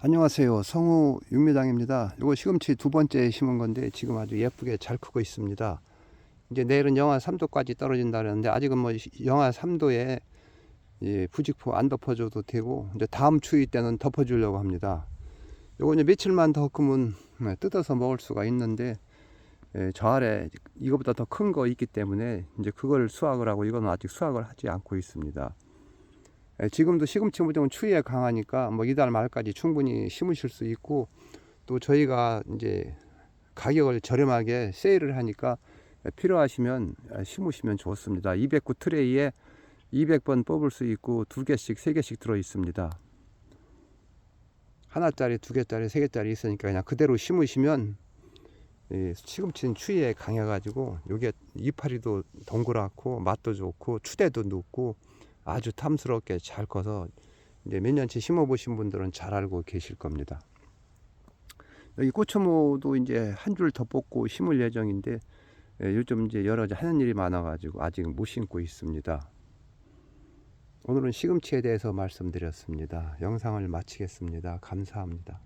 안녕하세요. 성우 육미당입니다. 이거 시금치 두 번째 심은 건데 지금 아주 예쁘게 잘 크고 있습니다. 이제 내일은 영하 3도까지 떨어진다는데 아직은 뭐 영하 3도에 예, 부직포 안 덮어줘도 되고 이제 다음 추위 때는 덮어주려고 합니다. 요거 이제 며칠만 더 크면 네, 뜯어서 먹을 수가 있는데 예, 저 아래 이거보다 더 큰 거 있기 때문에 이제 그걸 수확을 하고 이거는 아직 수확을 하지 않고 있습니다. 예, 지금도 시금치 무종은 추위에 강하니까 뭐 이달 말까지 충분히 심으실 수 있고 또 저희가 이제 가격을 저렴하게 세일을 하니까 필요하시면 심으시면 좋습니다. 209 트레이에 200번 뽑을 수 있고 두 개씩 세 개씩 들어 있습니다. 하나짜리, 두 개짜리, 세 개짜리 있으니까 그냥 그대로 심으시면 이 시금치는 추위에 강해가지고 요게 이파리도 동그랗고 맛도 좋고 추대도 높고 아주 탐스럽게 잘 커서 이제 몇 년째 심어보신 분들은 잘 알고 계실 겁니다. 여기 고추모도 이제 한 줄 더 뽑고 심을 예정인데 예, 요즘 이제 여러 가지 하는 일이 많아가지고 아직 못 심고 있습니다. 오늘은 시금치에 대해서 말씀드렸습니다. 영상을 마치겠습니다. 감사합니다.